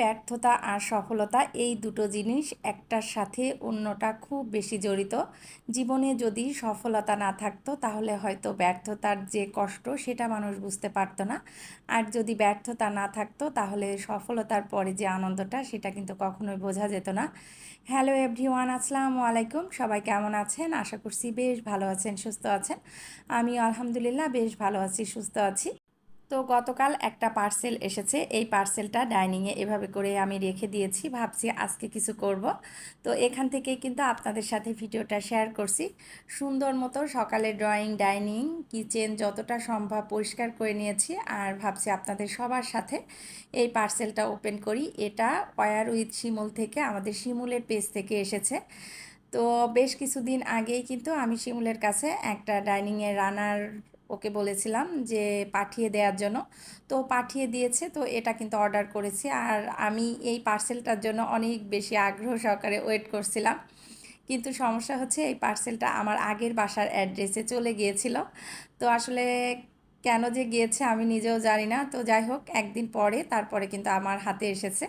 ব্যর্থতা আর সফলতা এই দুটো জিনিস একটার সাথে অন্যটা খুব বেশি জড়িত। জীবনে যদি সফলতা না থাকতো, তাহলে হয়তো ব্যর্থতার যে কষ্ট, সেটা মানুষ বুঝতে পারতো না। আর যদি ব্যর্থতা না থাকতো, তাহলে সফলতার পরে যে আনন্দটা, সেটা কিন্তু কখনোই বোঝা যেত না। হ্যালো এভরিওয়ান, আসসালামু আলাইকুম। সবাই কেমন আছেন? আশা করছি বেশ ভালো আছেন, সুস্থ আছেন। আমি আলহামদুলিল্লাহ বেশ ভালো আছি, সুস্থ আছি। তো গতকাল একটা পার্সেল এসেছে। এই পার্সেলটা ডাইনিংয়ে এভাবে করে আমি রেখে দিয়েছি। ভাবছি আজকে কিছু করব। তো এখান থেকেই কিন্তু আপনাদের সাথে ভিডিওটা শেয়ার করছি। সুন্দর মতো সকালে ড্রয়িং, ডাইনিং, কিচেন যতটা সম্ভব পরিষ্কার করে নিয়েছি। আর ভাবছি আপনাদের সবার সাথে এই পার্সেলটা ওপেন করি। এটা ওয়ার উইথ শিমুল থেকে, আমাদের শিমুলের পেজ থেকে এসেছে। তো বেশ কিছুদিন আগেই কিন্তু আমি শিমুলের কাছে একটা ডাইনিংয়ে রানার ওকে বলেছিলাম যে পাঠিয়ে দেওয়ার জন্য। তো পাঠিয়ে দিয়েছে, তো এটা কিন্তু অর্ডার করেছি। আর আমি এই পার্সেলটার জন্য অনেক বেশি আগ্রহ সহকারে ওয়েট করছিলাম। কিন্তু সমস্যা হচ্ছে এই পার্সেলটা আমার আগের বাসার অ্যাড্রেসে চলে গিয়েছিল। তো আসলে কেন যে গিয়েছে আমি নিজেও জানি না। তো যাই হোক, একদিন পরে, তারপরে কিন্তু আমার হাতে এসেছে।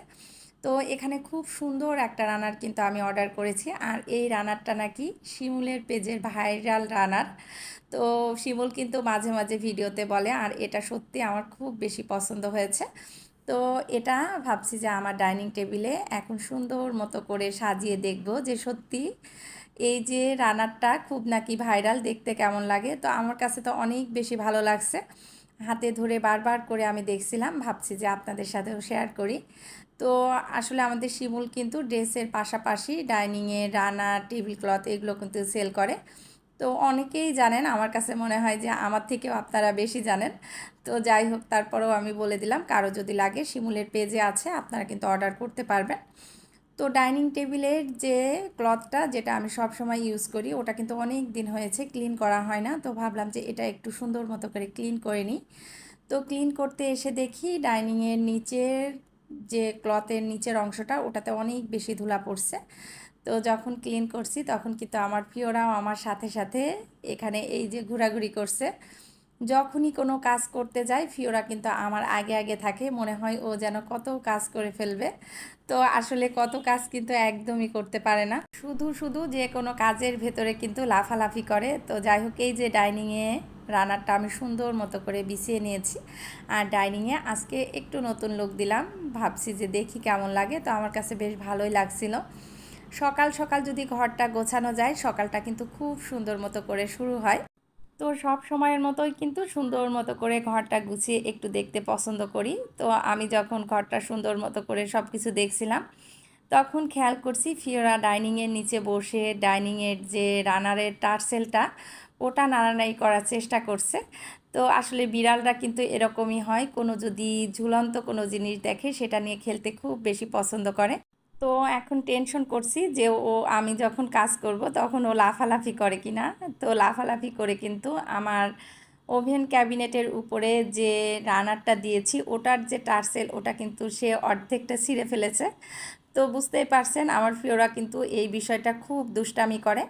তো এখানে খুব সুন্দর একটা রানার কিন্তু আমি অর্ডার করেছি। আর এই রানারটা নাকি শিমুলের পেজের ভাইরাল রানার তো শিমুল কিন্তু মাঝে মাঝে ভিডিওতে বলে, আর এটা সত্যি আমার খুব বেশি পছন্দ হয়েছে। তো এটা ভাবছি যে আমার ডাইনিং টেবিলে এখন সুন্দর মতো করে সাজিয়ে দেখব যে সত্যি এই যে রানারটা খুব নাকি ভাইরাল দেখতে কেমন লাগে? তো আমার কাছে তো অনেক বেশি ভালো লাগছে। হাতে ধরে বারবার করে আমি দেখছিলাম, ভাবছি যে আপনাদের সাথেও শেয়ার করি। তো আসলে আমাদের শিমুল কিন্তু ড্রেসের পাশাপাশি ডাইনিংয়ে, রানা টেবিল ক্লথ এগুলো কিন্তু সেল করে। তো অনেকেই জানেন, আমার কাছে মনে হয় যে আমার থেকেও আপনারা বেশি জানেন। তো যাই হোক, তারপরেও আমি বলে দিলাম, কারও যদি লাগে, শিমুলের পেজে আছে, আপনারা কিন্তু অর্ডার করতে পারবেন। তো ডাইনিং টেবিলের যে ক্লথটা, যেটা আমি সব সময় ইউজ করি, ওটা কিন্তু অনেক দিন হয়েছে, ক্লিন করা হয় না। তো ভাবলাম যে এটা একটু সুন্দর মতো করে ক্লিন করে নিই। তো ক্লিন করতে এসে দেখি ডাইনিংয়ের নিচের যে ক্লথের নিচের অংশটা ওটাতে অনেক বেশি ধুলা পড়ছে। তো যখন ক্লিন করছি তখন কিন্তু আমার প্রিয়রাও আমার সাথে সাথে এখানে এই যে ঘোরাঘুরি করছে। যখনই কোনো কাজ করতে যাই ফিওরা কিন্তু আমার আগে আগে থাকে, মনে হয় ও যেন কত কাজ করে ফেলবে। তো আসলে কত কাজ কিন্তু একদমই করতে পারে না। শুধু শুধু যে কোনো কাজের ভেতরে কিন্তু লাফালাফি করে। তো যাই হোক, এই যে ডাইনিংয়ে রানারটা আমি সুন্দর মতো করে বিছিয়ে নিয়েছি। আর ডাইনিংয়ে আজকে একটু নতুন লুক দিলাম। ভাবছি যে দেখি কেমন লাগে। তো আমার কাছে বেশ ভালোই লাগছিল। সকাল সকাল যদি ঘরটা গোছানো যায়, সকালটা কিন্তু খুব সুন্দর মতো করে শুরু হয়। তো সব সময়ের মতোই কিন্তু সুন্দর মতো করে ঘরটা গুছিয়ে একটু দেখতে পছন্দ করি। তো আমি যখন ঘরটা সুন্দর মতো করে সব কিছু দেখছিলাম, তখন খেয়াল করছি ফিওরা ডাইনিংয়ের নিচে বসে, ডাইনিংয়ের যে রানারের টার্সেলটা ওটা নাড়ানাড়ি করার চেষ্টা করছে। তো আসলে বিড়ালরা কিন্তু এরকমই হয়, কোনো যদি ঝুলন্ত কোনো জিনিস দেখে সেটা নিয়ে খেলতে খুব বেশি পছন্দ করে। তো এখন টেনশন করছি যে ও, আমি যখন কাজ করব তখন ও লাফালাফি করে কি না? তো লাফালাফি করে কিন্তু আমার ওভেন ক্যাবিনেটের উপরে যে রানারটা দিয়েছি, ওটার যে টার্সেল, ওটা কিন্তু সে অর্ধেকটা ছিঁড়ে ফেলেছে। তো বুঝতেই পারছেন, আমার ফিওরা কিন্তু এই বিষয়টা খুব দুষ্টামি করে।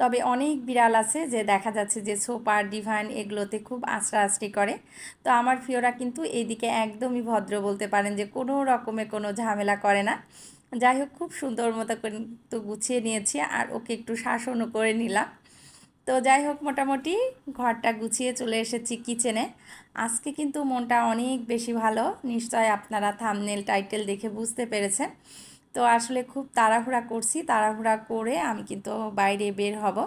তবে অনেক বিড়াল আছে যে দেখা যাচ্ছে যে সোপার, ডিভাইন এগুলোতে খুব আশ্রা আশ্রি করে। তো আমার ফিওরা কিন্তু এইদিকে একদমই ভদ্র বলতে পারেন যে কোনো রকমে কোনো ঝামেলা করে না। যাই হোক, খুব সুন্দর মতো কিন্তু গুছিয়ে নিয়েছি আর ওকে একটু শাসনও করে নিলাম। তো যাই হোক, মোটামুটি ঘরটা গুছিয়ে চলে এসেছি কিচেনে। আজকে কিন্তু মনটা অনেক বেশি ভালো। নিশ্চয় আপনারা থামনেল টাইটেল দেখে বুঝতে পেরেছেন। তো আসলে খুব তাড়াহুড়া করছি। তাড়াহুড়া করে আমি কিন্তু বাইরে বের হব।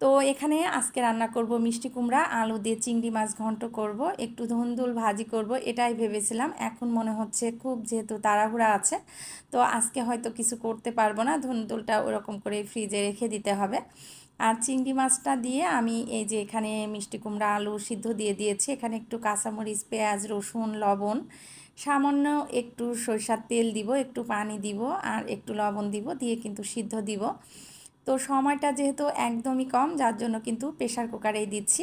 তো এখানে আজকে রান্না করব মিষ্টি কুমড়া, আলু দিয়ে চিংড়ি মাছ ঘন্ট করব, একটু ধুন্দুল ভাজি করব, এটাই ভেবেছিলাম। এখন মনে হচ্ছে খুব যেহেতু তাড়াহুড়া আছে, তো আজকে হয়তো কিছু করতে পারব না। ধুন্দুলটা ওরকম করে ফ্রিজে রেখে দিতে হবে। আর চিংড়ি মাছটা দিয়ে আমি এই যে এখানে মিষ্টি কুমড়া, আলু সিদ্ধ দিয়ে দিয়েছি। এখানে একটু কাঁচামরিচ, পেঁয়াজ, রসুন, লবণ সামান্য একটু সরষার তেল দিব, একটু পানি দিব আর একটু লবণ দিব, দিয়ে কিন্তু সিদ্ধ দিব। তো সময়টা যেহেতু একদমই কম, যার জন্য কিন্তু প্রেশার কুকারেই দিচ্ছি।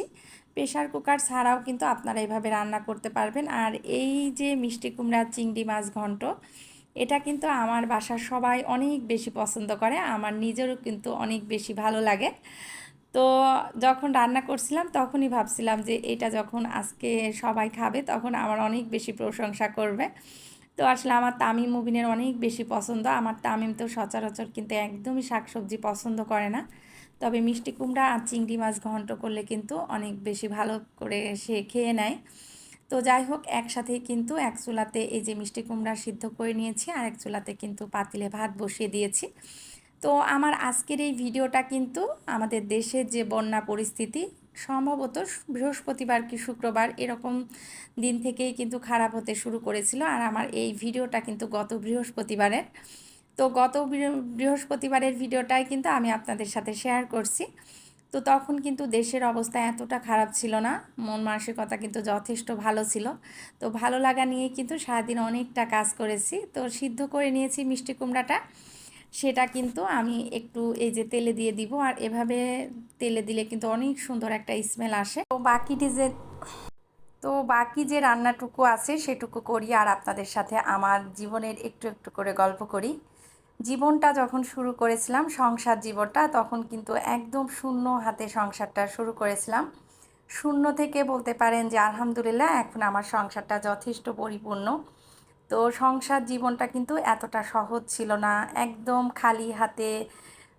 প্রেশার কুকার ছাড়াও কিন্তু আপনারা এভাবে রান্না করতে পারবেন। আর এই যে মিষ্টি কুমড়া, চিংড়ি মাছ ঘন্ট, এটা কিন্তু আমার বাসার সবাই অনেক বেশি পছন্দ করে। আমার নিজেরও কিন্তু অনেক বেশি ভালো লাগে। তো যখন রান্না করছিলাম, তখনই ভাবছিলাম যে এটা যখন আজকে সবাই খাবে, তখন আমার অনেক বেশি প্রশংসা করবে। তো আসলে আমার তামিম মুবিনের অনেক বেশি পছন্দ। আমার তামিম তো সচরাচর কিন্তু একদমই শাকসবজি পছন্দ করে না। তবে মিষ্টি কুমড়া আর চিংড়ি মাছ ঘন্ট করলে কিন্তু অনেক বেশি ভালো করে সে খেয়ে নেয়। তো যাই হোক, একসাথেই কিন্তু এক চুলাতে এই যে মিষ্টি কুমড়া সিদ্ধ করে নিয়েছি, আর এক চুলাতে কিন্তু পাতিলে ভাত বসিয়ে দিয়েছি। তো আমার আজকের এই ভিডিওটা কিন্তু আমাদের দেশের যে বন্যা পরিস্থিতি, সম্ভবত বৃহস্পতিবার কি শুক্রবার এরকম দিন থেকেই কিন্তু খারাপ হতে শুরু করেছিল। আর আমার এই ভিডিওটা কিন্তু গত বৃহস্পতিবারের। তো গত বৃহস্পতিবারের ভিডিওটাই কিন্তু আমি আপনাদের সাথে শেয়ার করছি। তো তখন কিন্তু দেশের অবস্থা এতটা খারাপ ছিল না, মন মানসিকতা কিন্তু যথেষ্ট ভালো ছিল। তো ভালো লাগা নিয়ে কিন্তু সারাদিন অনেকটা কাজ করেছি। তো সিদ্ধ করে নিয়েছি মিষ্টি কুমড়াটা। সেটা কিন্তু আমি একটু এই যে তেলে দিয়ে দিব আর এভাবে তেলে দিলে কিন্তু অনেক সুন্দর একটা স্মেল আসে। তো বাকিটি যে, তো বাকি যে রান্নাটুকু আছে সেটুকু করি আর আপনাদের সাথে আমার জীবনের একটু একটু করে গল্প করি। জীবনটা যখন শুরু করেছিলাম, সংসার জীবনটা, তখন কিন্তু একদম শূন্য হাতে সংসারটা শুরু করেছিলাম। শূন্য থেকে বলতে পারেন যে আলহামদুলিল্লাহ, এখন আমার সংসারটা যথেষ্ট পরিপূর্ণ। তো সংসার জীবনটা কিন্তু এতটা সহজ ছিল না। একদম খালি হাতে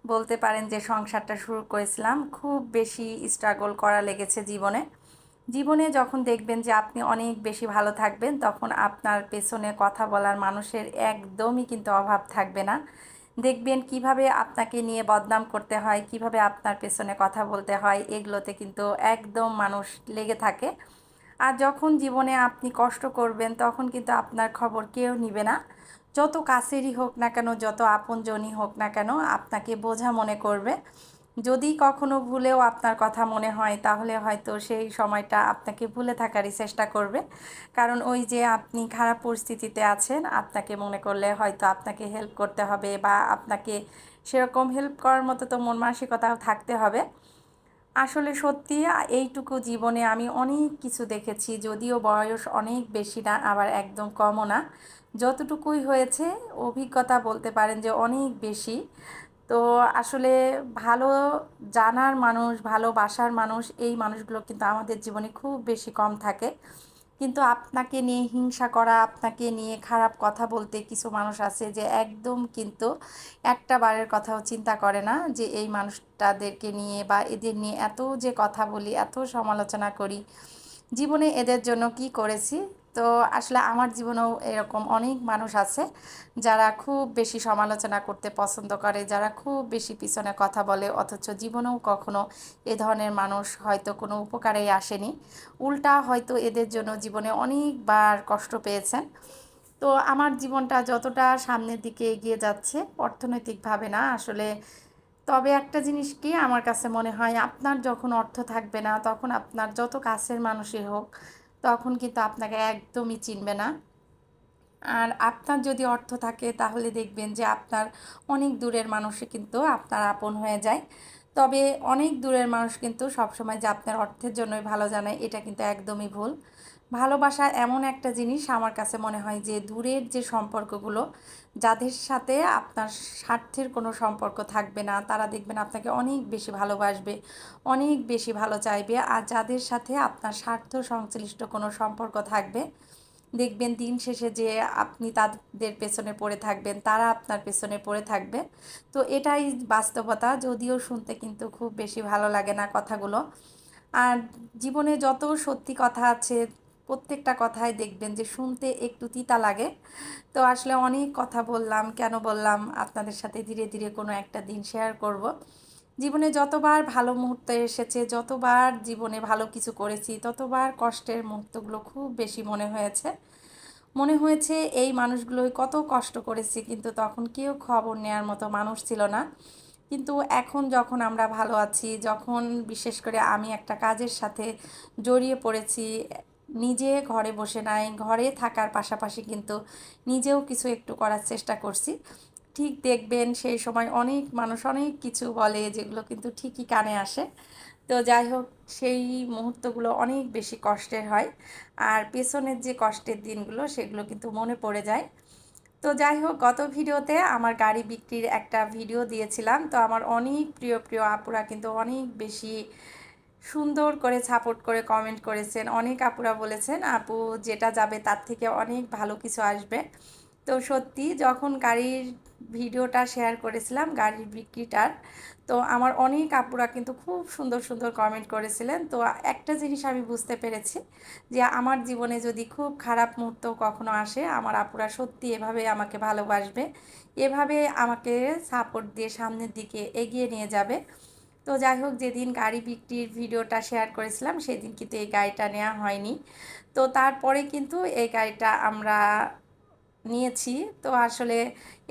বলতে পারেন যে সংসারটা শুরু করেছিলাম, খুব বেশি স্ট্রাগল করা লেগেছে জীবনে। জীবনে যখন দেখবেন যে আপনি অনেক বেশি ভালো থাকবেন, তখন আপনার পেছনে কথা বলার মানুষের একদমই কিন্তু অভাব থাকবে না। দেখবেন কীভাবে আপনাকে নিয়ে বদনাম করতে হয়, কীভাবে আপনার পেছনে কথা বলতে হয়, এগুলোতে কিন্তু একদম মানুষ লেগে থাকে। আর যখন জীবনে আপনি কষ্ট করবেন, তখন কিন্তু আপনার খবর কেউ নিবে না। যত কাছেরই হোক না কেন, যত আপনজনই হোক না কেন, আপনাকে বোঝা মনে করবে। যদি কখনো ভুলেও আপনার কথা মনে হয়, তাহলে হয়তো সেই সময়টা আপনাকে ভুলে থাকারই চেষ্টা করবে। কারণ ওই যে আপনি খারাপ পরিস্থিতিতে আছেন, আপনাকে মনে করলে হয়তো আপনাকে হেল্প করতে হবে বা আপনাকে সেরকম হেল্প করার মতো তো মন মানসিকতাও থাকতে হবে। আসলে সত্যি এইটুকু জীবনে আমি অনেক কিছু দেখেছি, যদিও বয়স অনেক বেশি না, আবার একদম কমও না। যতটুকুই হয়েছে, অভিজ্ঞতা বলতে পারেন যে অনেক বেশি। তো আসলে ভালো জানার মানুষ ভালোবাসার মানুষ, এই মানুষগুলো কিন্তু আমাদের জীবনে খুব বেশি কম থাকে। কিন্তু আপনাকে নিয়ে হিংসা করা, আপনাকে নিয়ে খারাপ কথা বলতে কিছু মানুষ আছে যে একদম কিন্তু একটা বারের কথাও চিন্তা করে না যে এই মানুষটাদেরকে নিয়ে বা এদের নিয়ে এত যে কথা বলি, এত সমালোচনা করি। জীবনে এদের জন্য কি করেছি? তো আসলে আমার জীবনেও এরকম অনেক মানুষ আছে যারা খুব বেশি সমালোচনা করতে পছন্দ করে, যারা খুব বেশি পিছনে কথা বলে, অথচ জীবনেও কখনো এ ধরনের মানুষ হয়তো কোনো উপকারেই আসেনি। উল্টা হয়তো এদের জন্য জীবনে অনেকবার কষ্ট পেয়েছেন। তো আমার জীবনটা যতটা সামনের দিকে এগিয়ে যাচ্ছে অর্থনৈতিকভাবে না আসলে। তবে একটা জিনিস কি আমার কাছে মনে হয়, আপনার যখন অর্থ থাকবে না, তখন আপনার যত কাছের মানুষই হোক তখন কিন্তু আপনাকে একদমই চিনবে না। আর আপনার যদি অর্থ থাকে তাহলে দেখবেন যে আপনার অনেক দূরের মানুষে কিন্তু আপনার আপন হয়ে যায়। তবে অনেক দূরের মানুষ কিন্তু সবসময় যে আপনার অর্থের জন্যই ভালো জানায় এটা কিন্তু একদমই ভুল। ভালোবাসা এমন একটা জিনিস আমার কাছে মনে হয় যে দূরের যে সম্পর্কগুলো, যাদের সাথে আপনার স্বার্থের কোনো সম্পর্ক থাকবে না, তারা দেখবেন আপনাকে অনেক বেশি ভালোবাসবে, অনেক বেশি ভালো চাইবে। আর যাদের সাথে আপনার স্বার্থ সংশ্লিষ্ট কোনো সম্পর্ক থাকবে দেখবেন দিন শেষে যে আপনি তাদের পেছনে পড়ে থাকবেন, তারা আপনার পেছনে পড়ে থাকবে। তো এটাই বাস্তবতা, যদিও শুনতে কিন্তু খুব বেশি ভালো লাগে না কথাগুলো। আর জীবনে যত সত্যি কথা আছে, প্রত্যেকটা কথাই দেখবেন যে শুনতে একটু তিতা লাগে। তো আসলে অনেক কথা বললাম, কেন বললাম, আপনাদের সাথে ধীরে ধীরে কোনো একটা দিন শেয়ার করব। জীবনে যতবার ভালো মুহূর্ত এসেছে, যতবার জীবনে ভালো কিছু করেছি, ততবার কষ্টের মুহূর্তগুলো খুব বেশি মনে হয়েছে। মনে হয়েছে এই মানুষগুলোই কত কষ্ট করেছি, কিন্তু তখন কেউ খবর নেওয়ার মতো মানুষ ছিল না। কিন্তু এখন যখন আমরা ভালো আছি, যখন বিশেষ করে আমি একটা কাজের সাথে জড়িয়ে পড়েছি, নিজে ঘরে বসে নাই, ঘরে থাকার পাশাপাশি কিন্তু নিজেও কিছু একটু করার চেষ্টা করছি। ঠিক দেখবেন সেই সময় অনেক মানুষ অনেক কিছু বলে যেগুলো কিন্তু ঠিকই কানে আসে। তো যাই হোক, সেই মুহূর্তগুলো অনেক বেশি কষ্টের হয়। আর পেছনের যে কষ্টের দিনগুলো, সেগুলো কিন্তু মনে পড়ে যায়। তো যাই হোক, গত ভিডিওতে আমার গাড়ি বিক্রির একটা ভিডিও দিয়েছিলাম। তো আমার অনেক প্রিয় প্রিয় আপুরা কিন্তু অনেক বেশি সুন্দর করে সাপোর্ট করে কমেন্ট করেছেন। অনেক আপুরা বলেছেন, আপু, যেটা যাবে তার থেকে অনেক ভালো কিছু আসবে। তো সত্যি, যখন গাড়ির ভিডিওটা শেয়ার করেছিলাম গাড়ির বিক্রিটার। তো আমার অনেক আপুরা কিন্তু খুব সুন্দর সুন্দর কমেন্ট করেছিলেন। তো একটা জিনিস আমি বুঝতে পেরেছি যে আমার জীবনে যদি খুব খারাপ মুহূর্ত কখনো আসে, আমার আপুরা সত্যি এভাবে আমাকে ভালোবাসবে, এভাবে আমাকে সাপোর্ট দিয়ে সামনের দিকে এগিয়ে নিয়ে যাবে। তো যাই হোক, যেদিন গাড়ি বিক্রির ভিডিওটা শেয়ার করেছিলাম, সেদিন কিন্তু এই গাড়িটা নেওয়া হয়নি। তো তারপরে কিন্তু এই গাড়িটা আমরা নিয়েছি। তো আসলে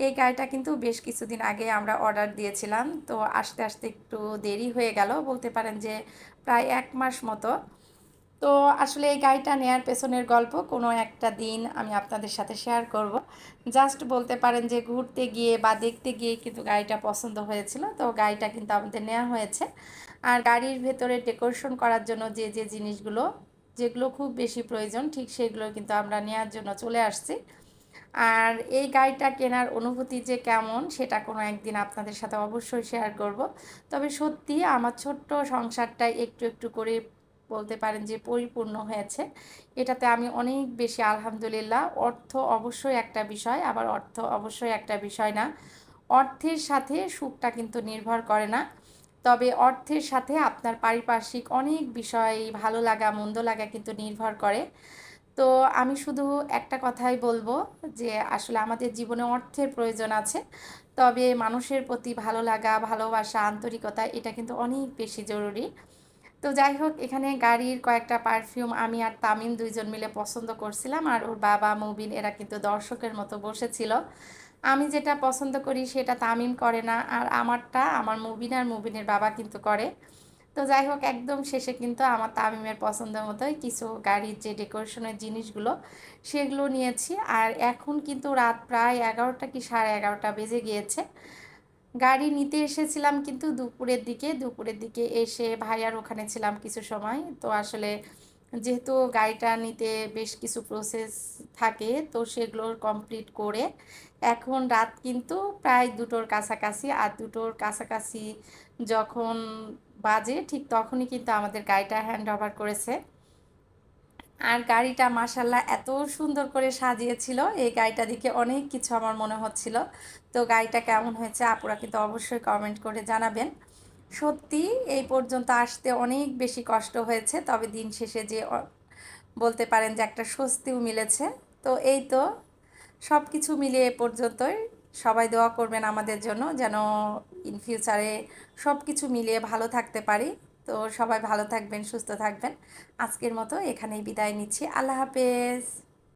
এই গাড়িটা কিন্তু বেশ কিছুদিন আগে আমরা অর্ডার দিয়েছিলাম। তো আস্তে আস্তে একটু দেরি হয়ে গেল। বলতে পারেন যে প্রায় এক মাস মতো। তো আসলে এই গাড়িটা নেয়ার পেছনের গল্প কোনো একটা দিন আমি আপনাদের সাথে শেয়ার করব। জাস্ট বলতে পারেন যে ঘুরতে গিয়ে বা দেখতে গিয়ে কিন্তু গাড়িটা পছন্দ হয়েছিল। তো গাড়িটা কিন্তু আমাদের নেওয়া হয়েছে। আর গাড়ির ভেতরে ডেকোরেশন করার জন্য যে যে জিনিসগুলো, যেগুলো খুব বেশি প্রয়োজন, ঠিক সেগুলো কিন্তু আমরা নেওয়ার জন্য চলে আসছি। আর এই গাড়িটা কেনার অনুভূতি যে কেমন, সেটা কোনো একদিন আপনাদের সাথে অবশ্যই শেয়ার করব। তবে সত্যি আমার ছোট্ট সংসারটা একটু একটু করে বলতে পারেন যে পরিপূর্ণ হয়েছে। এটাতে আমি অনেক বেশি আলহামদুলিল্লাহ। অর্থ অবশ্যই একটা বিষয়, আবার অর্থ অবশ্যই একটা বিষয় না। অর্থের সাথে সুখটা কিন্তু নির্ভর করে না। তবে অর্থের সাথে আপনার পারিপার্শ্বিক অনেক বিষয়, ভালো লাগা, মন্দ লাগা কিন্তু নির্ভর করে। তো আমি শুধু একটা কথাই বলব যে আসলে আমাদের জীবনে অর্থের প্রয়োজন আছে। তবে মানুষের প্রতি ভালো লাগা, ভালোবাসা, আন্তরিকতা এটা কিন্তু অনেক বেশি জরুরি। তো যাই হোক, এখানে গাড়ির কয়েকটা পারফিউম আমি আর তামিম দুইজন মিলে পছন্দ করছিলাম আর ওর বাবা, মুবিন এরা কিন্তু দর্শকের মতো বসেছিল। আমি যেটা পছন্দ করি সেটা তামিম করে না আর আমারটা আমার মুবিন আর মুবিনের বাবা কিন্তু করে। তো যাই হোক, একদম শেষে কিন্তু আমার তামিমের পছন্দ মতোই কিছু গাড়ির যে ডেকোরেশনের জিনিসগুলো সেগুলো নিয়েছি। আর এখন কিন্তু রাত প্রায় এগারোটা কি সাড়ে এগারোটা বেজে গিয়েছে। গাড়ি নিতে এসেছিলাম কিন্তু দুপুরের দিকে। দুপুরের দিকে এসে ভাইয়ার ওখানে ছিলাম কিছু সময়। তো আসলে যেহেতু গাড়িটা নিতে বেশ কিছু প্রসেস থাকে, তো সেগুলো কমপ্লিট করে এখন রাত কিন্তু প্রায় দুটোর কাছাকাছি। আর দুটোর কাছাকাছি যখন বাজে, ঠিক তখনই কিন্তু আমাদের গাড়িটা হ্যান্ড ওভার করেছে। আর গাড়িটা মাসাল্লাহ এত সুন্দর করে সাজিয়েছিল, এই গাড়িটা দেখে অনেক কিছু আমার মনে হচ্ছিল। তো গাড়িটা কেমন হয়েছে আপুরা কিন্তু অবশ্যই কমেন্ট করে জানাবেন। সত্যি এই পর্যন্ত আসতে অনেক বেশি কষ্ট হয়েছে, তবে দিন শেষে যে বলতে পারেন যে একটা স্বস্তিও মিলেছে। তো এই তো সব কিছু মিলিয়ে এ পর্যন্তই। সবাই দোয়া করবেন আমাদের জন্য যেন ইন ফিউচারে সব কিছু মিলিয়ে ভালো থাকতে পারি। তো সবাই ভালো থাকবেন, সুস্থ থাকবেন। আজকের মতো এখানেই বিদায় নিচ্ছি। আল্লাহ হাফেজ।